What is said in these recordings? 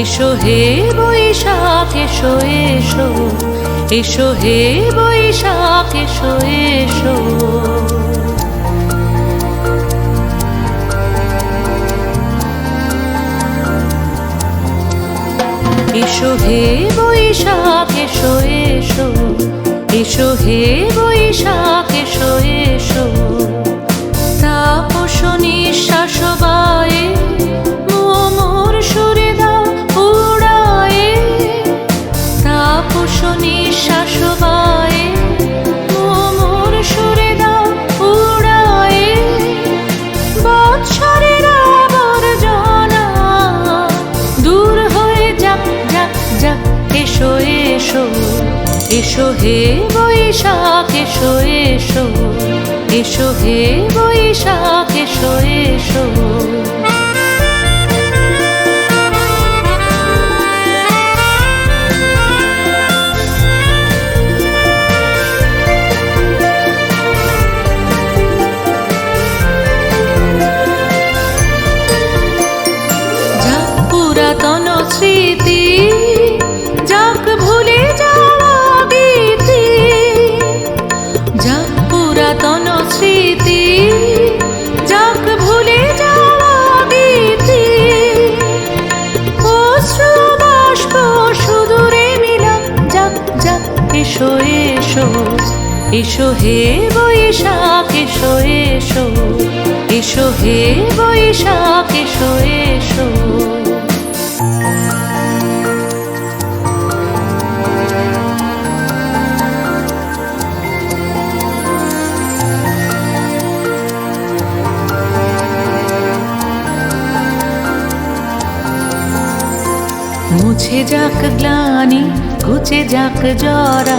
এসো হে বৈশাখ, এসো এসো। এসো হে বৈশাখ, এসো এসো। এসো হে বৈশাখ, এসো এসো। এসো হে বৈশাখ, এসো এসো। তাপস নিঃশ্বাস এসো এসো হে বৈশাখ এসো এসো এসো হে বৈশাখ এসো এসো। স্মৃতি এসো হে বৈশাখ, এসো এসো। এসো হে বৈশাখ, এসো এসো। মুছে যাক গ্লানি, ঘুচে যাক জরা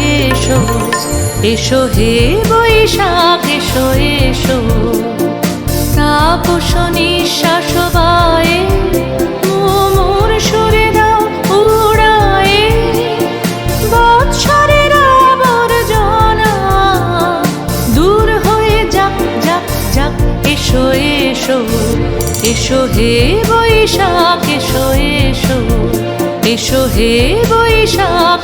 এসো এসো এসো হে বৈশাখ, এসো এসো। তাপস নিঃশ্বাস বায়ে মোমোর সুরে দাও উড়ায়ে। বৎসরের আবর্জনা, দূর হয়ে যাক যাক যাক, এসো এসো। এসো হে বৈশাখ, এসো এসো। এসো হে বৈশাখ